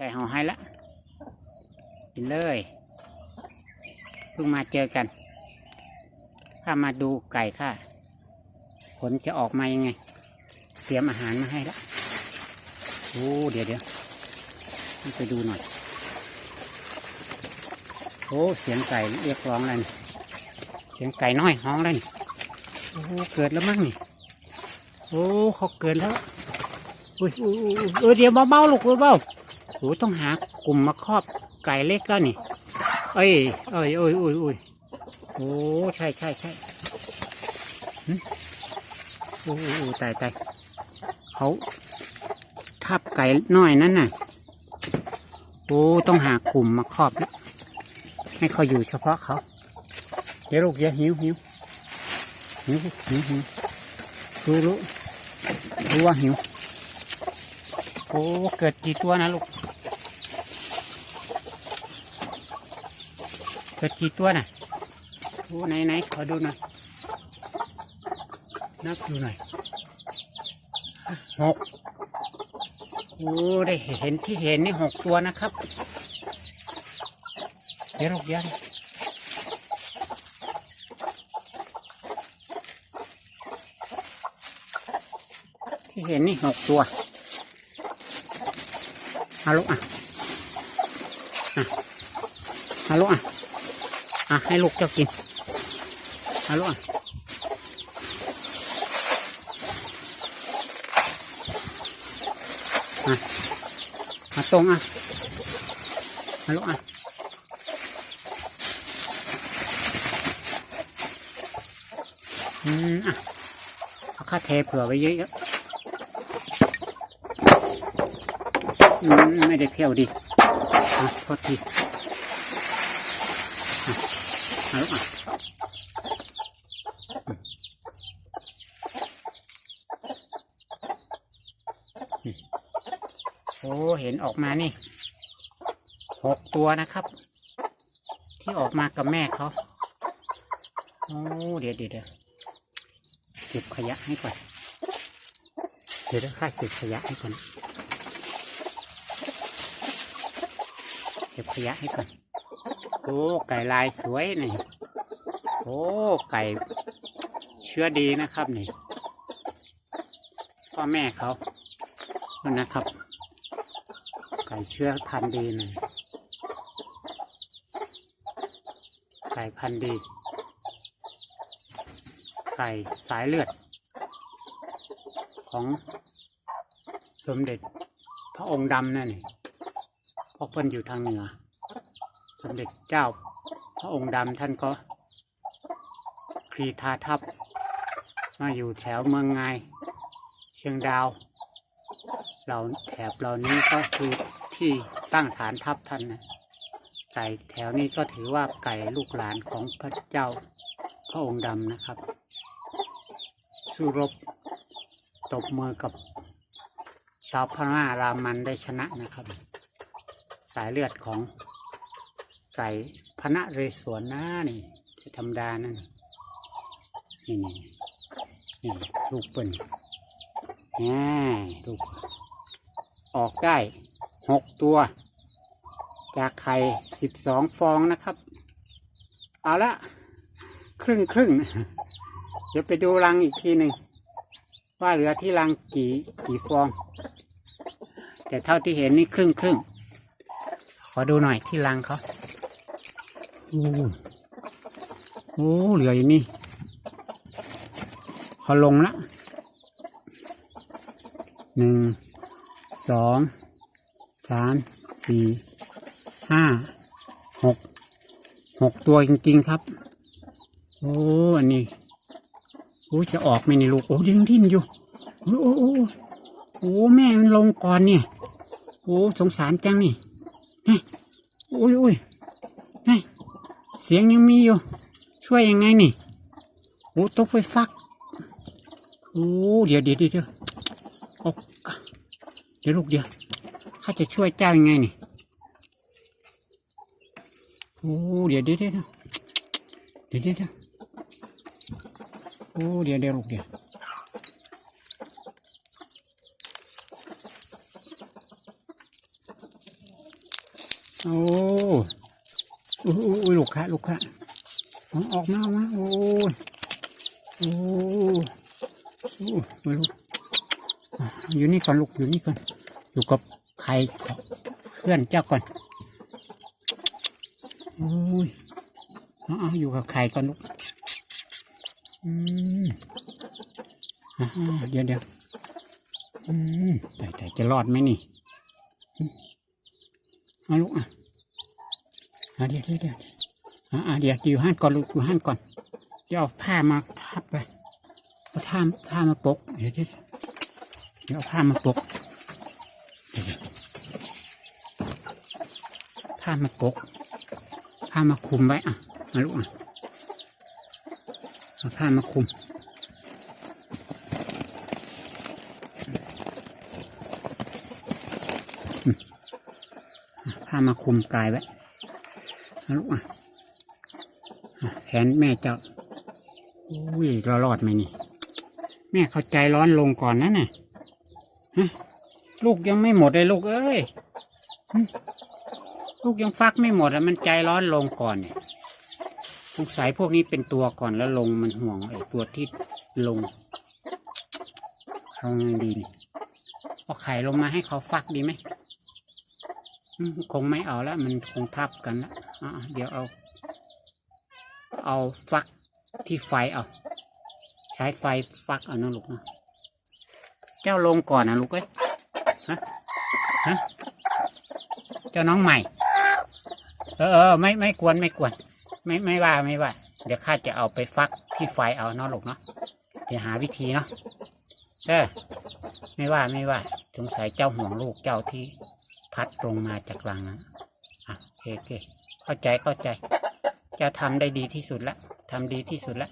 ไก่ห่อให้ละกินเลยเพิ่งมาเจอกันข้ามาดูไก่ค่ะ ผลจะออกมายังไง เตรียมอาหารมาให้ละโอ้เดี๋ยวเดี๋ยวไปดูหน่อยโอ้เสียงไก่เรียกร้องแล้วนี่เสียงไก่น้อยห้องแล้วนี่โอ้เกิดแล้วมั้งนี่โอ้เขาเกิดแล้วอุ้ยอุ้ยอุ้ยอุ้ยเออเดี๋ยวเบาๆลูกเบาๆ โอ้ต้องหากลุ่มมาครอบไก่เล็กแล้วนี่ เอ้ยเอ้ยเอ้ยเอ้ยเอ้ยโอ้ใช่ใช่ใช่โอ้โอ้ตายตายเขาทับไก่น้อยนั่นน่ะโอ้ต้องหากลุ่มมาครอบแล้วให้เขาอยู่เฉพาะเขาเดี๋ยวลูกอย่าหิวหิวหิวหิวหิวรู้รู้รู้ว่าหิวโอ้เกิดกี่ตัวนะลูก เกิดกี่ตัวน่ะโอ้ไหนไหนขอดูหน่อย นับดูหน่อยหกโอ้ได้เห็นที่เห็นนี่หกตัวนะครับ เดี๋ยวลูกยวดิที่เห็นนี่หกตัวเอาลูกอะอะเอาลูกอะ อะให้ลูกเจ้ากินเอาลูกอะอะมาตรงอะเอาลูกอะอืมอะเอาข้าเทเผื่อไว้เยอะๆอืมไม่ได้เพี้ยวดิอะโทษทีอะ โอ้เห็นออกมานี่หกตัวนะครับ ที่ออกมากับแม่เขาโอ้เดี๋ยวเดี๋ยวเดี๋ยวเก็บขยะให้ก่อนเดี๋ยวข้าเก็บขยะให้ก่อนเก็บขยะให้ก่อน โอ้ไก่ลายสวยนี่ โอ้ไก่เชื้อดีนะครับนี่พ่อแม่เขานนะครับ ไก่เชื้อพันธุ์ดีหน่ไก่พันธุ์ดี ไก่สายเลือด ของสมเด็จพระองค์ดำนั่นนี่พราะเพิ่นอยู่ทางเหนือ สมเด็จเจ้า พระองค์ดำท่านก็ครีทาทัพ มาอยู่แถวเมืองไงเชียงดาวเหล่าแถบเหล่านี้ก็คือที่ตั้งฐานทัพท่านนะไก่แถวนี้ก็ถือว่าไก่ลูกหลานของพระเจ้าพระองค์ดำนะครับ สู้รบตบมือกับชาวพม่ารามันได้ชนะนะครับ สายเลือดของ ไก่พระนเรศวรนะนี่ที่ธรรมดานั่นนี่นี่นี่ลูกเปิ่นแง่ลูกออกได้หกตัว จากไข่สิบสองฟองนะครับ เอาละครึ่งครึ่งเดี๋ยวไปดูรังอีกทีหนึ่งว่าเหลือที่รังกี่กี่ฟอง แต่เท่าที่เห็นนี่ครึ่งครึ่งขอดูหน่อยที่รังเขา โอ้โหเหลืออยู่นี่ขอลงละหนึ่งสองสามสี่ห้าหกหกตัวจริง ๆ ครับ โอ้อันนี้โอ้จะออกไหมนี่ลูกโอ้ยังดิ้นอยู่โอ้โอ้โอ้โอ้แม่มันลงก่อนเนี่ยโอ้สงสารจังนี่นี่โอ้ยโอ้ย สียงยังมีอยู่ ช่วยยังไงนี่โอ้ต้องไปฟักโอ้เดี๋ยวเดี๋ยวเดี๋ยวเดี๋ยวโอ้เดี๋ยวลูกเดียวข้าจะช่วยเจ้ายังไงนี่โอ้เดี๋ยวเดี๋ยวเดี๋ยวเดี๋ยวเดี๋ยวโอ้เดี๋ยวเดี๋ยวลูกเดียวโอ้ โอ้โอ้ลูกค้าลูกค้าอออกมาออกมาโอ้ยโอ้โอ้ไม่รู้อะอยู่นี่ก่อนลูกอยู่นี่ก่อนอยู่กับใครของเพื่อนเจ้าก่อนโอ้ยเอาอยู่กับใครก่อนลูกอืมอ่าเดี๋ยวเดี๋ยวอืมแต่แต่จะรอดไหมนี่มเอาลูกอะ อะเดี๋ยวเดี๋ยวเดี๋ยวอะเดี๋ยวอยู่ห้านก่อนลูกอยู่ห้านก่อนเดี๋ยวเอาผ้ามาทับไปเอาผ้าผ้ามาปกเดี๋ยวเดี๋ยวเดี๋ยวเอาผ้ามาปกผ้ามาปกผ้ามาคลุมไว้อะมาลูกอะเอาผ้ามาคลุมผ้ามาคลุมกายไว้ ลูกอะแขนแม่จ้าอุ้ยรอรอดไหมนี่ แม่เข้าใจร้อนลงก่อนนะเนี่ยฮะลูกยังไม่หมดเลยลูกเอ้ยลูกยังฟักไม่หมดอะมันใจร้อนลงก่อนเนี่ยสงสัยพวกนี้เป็นตัวก่อนแล้วลงมันห่วงไอ้ตัวที่ลงเอาไงดีเอาไข่ลงมาให้เขาฟักดีไหม คงไม่เอาแล้วมันคงทับกันแล้วเดี๋ยวเอา เอาฟักที่ไฟเอา ใช้ไฟฟักเอานะลูกนะเจ้าลงก่อนนะลูกเอ้ยฮะฮะเจ้าน้องใหม่ เออเออไม่ไม่กวนไม่กวนไม่ไม่ว่าไม่ว่า เดี๋ยวข้าจะเอาไปฟักที่ไฟเอาเนาะลูกเนาะเดี๋ยวหาวิธีเนาะเออไม่ว่าไม่ว่าสงสัยเจ้าห่วงลูกเจ้าที่ พัดตรงมาจากลังนะอะโอเคโอเคเข้าใจเข้าใจ จะทำได้ดีที่สุดแล้วทำดีที่สุดแล้ว